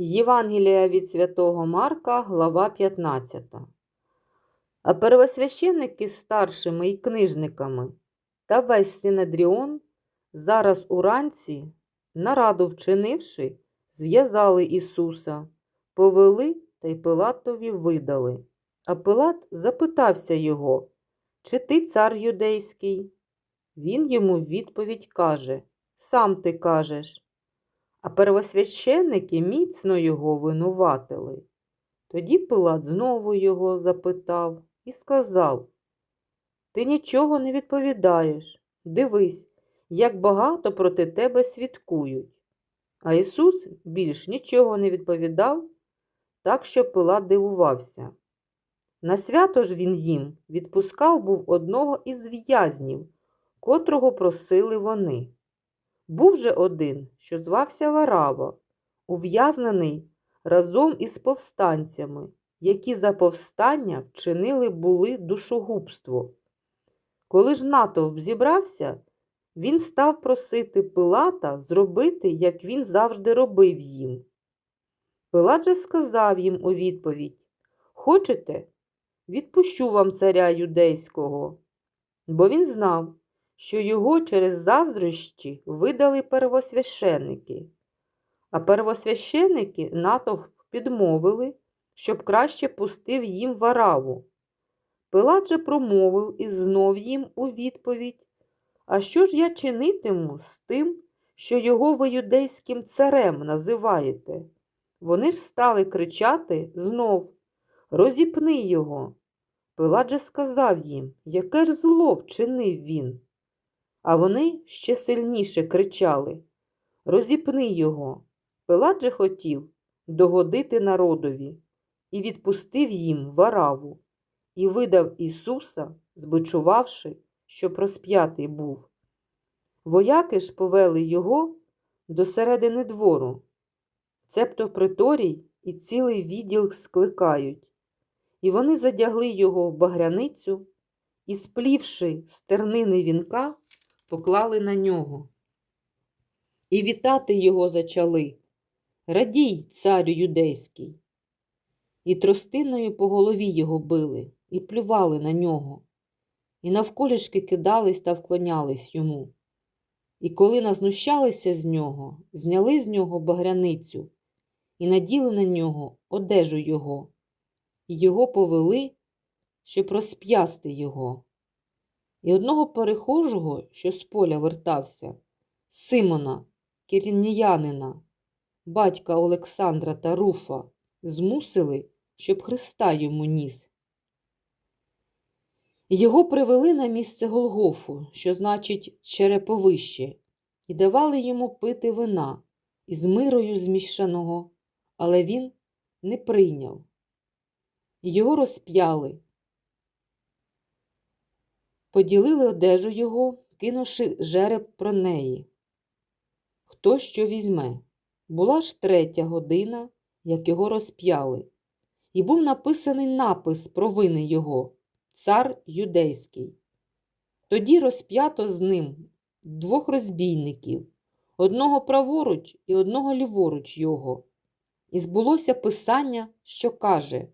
Євангелія від Святого Марка, глава 15. А первосвященники з старшими і книжниками та весь Синедріон зараз уранці, нараду вчинивши, зв'язали Ісуса, повели та й Пилатові видали. А Пилат запитався його, чи ти цар юдейський? Він йому в відповідь каже, сам ти кажеш. А первосвященники міцно його винуватили. Тоді Пилат знову його запитав і сказав: Ти нічого не відповідаєш. Дивись, як багато проти тебе свідкують. А Ісус більш нічого не відповідав, так що Пилат дивувався. На свято ж він їм відпускав був одного із в'язнів, котрого просили вони. Був же один, що звався Варава, ув'язнений разом із повстанцями, які за повстання вчинили були душогубство. Коли ж натовп зібрався, він став просити Пилата зробити, як він завжди робив їм. Пилат же сказав їм у відповідь Хочете, відпущу вам царя юдейського, бо він знав, що його через заздрощі видали первосвященники, а первосвященики натовп підмовили, щоб краще пустив їм вараву. Пилат же промовив і знов їм у відповідь А що ж я чинитиму з тим, що його ви юдейським царем називаєте? Вони ж стали кричати знов Розіпни його. Пилат же сказав їм, яке ж зло вчинив він. А вони ще сильніше кричали Розіпни його. Пилат же хотів догодити народові і відпустив їм вараву, і видав Ісуса, збичувавши, щоб розп'ятий був. Вояки ж повели його до середини двору, цебто приторій і цілий відділ скликають, і вони задягли його в багряницю і, сплівши стернини вінка, поклали на нього. І вітати його зачали. Радій, царю юдейський. І тростиною по голові його били, і плювали на нього, і навколішки кидались та вклонялись йому. І коли назнущалися з нього, зняли з нього багряницю і наділи на нього одежу його, і його повели, щоб розп'ясти його. І одного перехожого, що з поля вертався, Симона, кірніянина, батька Олександра та Руфа, змусили, щоб Христа йому ніс. Його привели на місце Голгофу, що значить череповище, і давали йому пити вина із мирою змішаного, але він не прийняв. Його розп'яли. Поділили одежу його, кинувши жереб про неї. Хто що візьме? Була ж третя година, як його розп'яли, і був написаний напис про вини його цар юдейський. Тоді розп'ято з ним двох розбійників, одного праворуч і одного ліворуч його. І збулося писання, що каже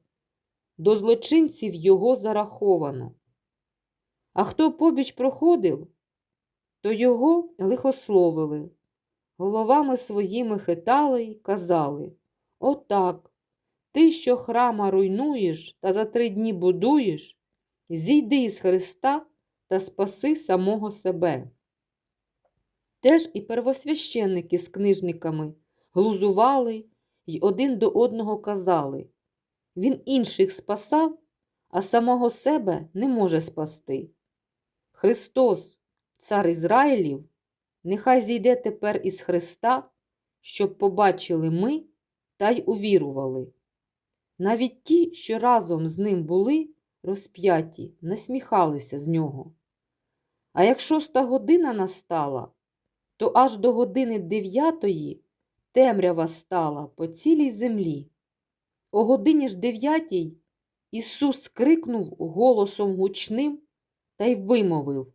до злочинців його зараховано. А хто побіч проходив, то його лихословили, головами своїми хитали й казали Отак, ти, що храма руйнуєш та за три дні будуєш, зійди із Христа та спаси самого себе. Теж і первосвященники з книжниками глузували й один до одного казали Він інших спасав, а самого себе не може спасти. Христос, цар Ізраїлів, нехай зійде тепер із Христа, щоб побачили ми та й увірували. Навіть ті, що разом з ним були розп'яті, насміхалися з нього. А як шоста година настала, то аж до години дев'ятої темрява стала по цілій землі. О годині ж дев'ятій Ісус крикнув голосом гучним та й вимовив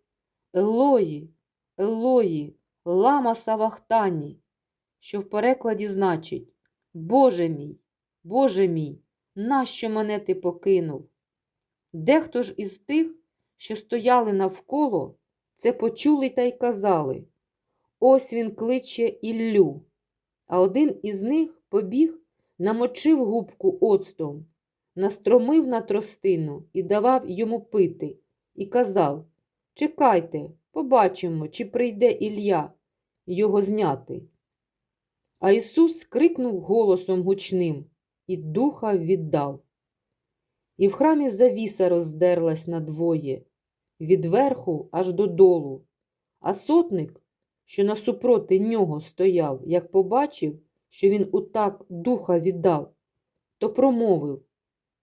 Елої, Елої, лама Савахтані, що в перекладі значить Боже мій, Боже мій, нащо мене ти покинув? Дехто ж із тих, що стояли навколо, це почули та й казали Ось він кличе Іллю. А один із них побіг, намочив губку оцтом, настромив на тростину і давав йому пити, і казав Чекайте, побачимо, чи прийде Ілля його зняти. А Ісус крикнув голосом гучним і духа віддав. І в храмі завіса роздерлась надвоє, від верху аж додолу, а сотник, що насупроти нього стояв, як побачив, що він утак духа віддав, то промовив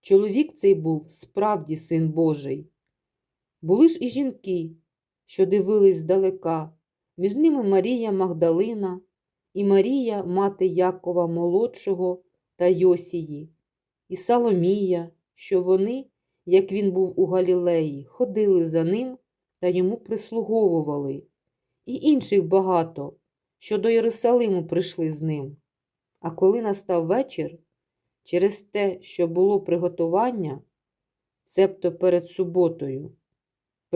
чоловік цей був справді син Божий. Були ж і жінки, що дивились здалека, між ними Марія Магдалина і Марія, мати Якова молодшого та Йосії, і Саломія, що вони, як він був у Галілеї, ходили за ним та йому прислуговували, і інших багато, що до Єрусалиму прийшли з ним. А коли настав вечір, через те, що було приготування, цебто перед суботою,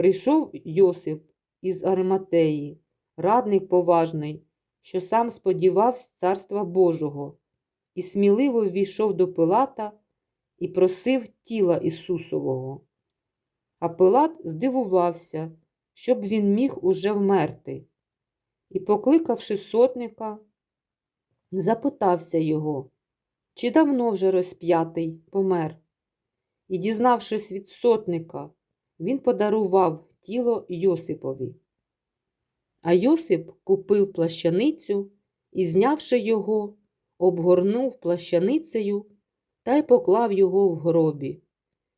прийшов Йосип із Ариматеї, радник поважний, що сам сподівався Царства Божого, і сміливо ввійшов до Пилата і просив тіла Ісусового. А Пилат здивувався, щоб він міг уже вмерти, і, покликавши сотника, запитався його, чи давно вже розп'ятий помер. І, дізнавшись від сотника, він подарував тіло Йосипові. А Йосип купив плащаницю і, знявши його, обгорнув плащаницею та й поклав його в гробі,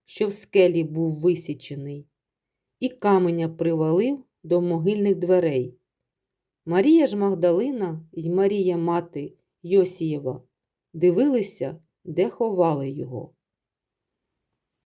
що в скелі був висічений, і каменя привалив до могильних дверей. Марія ж Магдалина і Марія мати Йосієва дивилися, де ховали його.